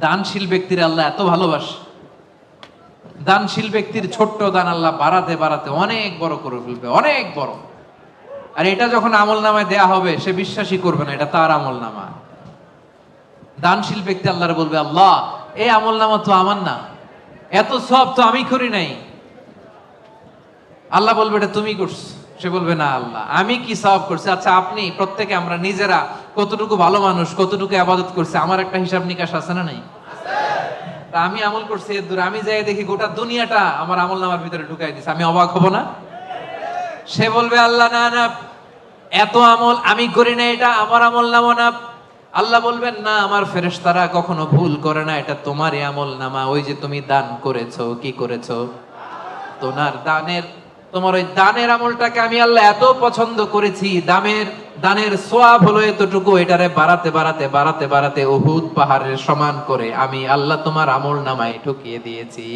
দানশীল ব্যক্তির আল্লাহ এত ভালোবাসে। দানশীল ব্যক্তির ছোট্ট দান আল্লাহ বাড়াতে বাড়াতে অনেক বড় করে ফেলবে, অনেক বড়। আর এটা যখন আমল নামায় দেয়া হবে, সে বিশ্বাসই করবে না, এটা তার আমল নামা। দানশীল ব্যক্তি আল্লাহর বলবে, আল্লাহ, এই আমল নামা তো আমার না, এত সব তো আমি করি নাই। আল্লাহ বলবে, এটা তুমি করছ। সে বলবে, না আল্লাহ, আমি কি সব করছি? আচ্ছা আপনি প্রত্যেকে আমরা নিজেরা কতটুকু ভালো মানুষ, কতটুকু আবাদত করছে? আমার একটা হিসাব নিকাশ আছে না নাই? তা আমি আমল করছি এর দূরে। আমি যাই দেখি গোটা দুনিয়াটা আমার আমল নামার ভিতরে ঢুকাই দিছে। আমি অবাক হব না? সে বলবে, আল্লাহ, না না, এত আমল আমি করি না, এটা আমার আমল নামা না। আল্লাহ বলবেন, না, আমার ফেরেশতারা কখনো ভুল করে না, এটা তোমারই আমল নামা। ওই যে তুমি দান করেছ, কি করেছ? তোমার দানের তোমার ওই দানের আমলটাকে আমি আল্লাহ এত পছন্দ করেছি, দামের, দানের সোয়াব হলো এতটুকু, এটারে বাড়াতে বাড়াতে বাড়াতে বাড়াতে উহুদ পাহাড়ের সমান করে আমি আল্লাহ তোমার আমল নামায় ঢুকিয়ে দিয়েছি।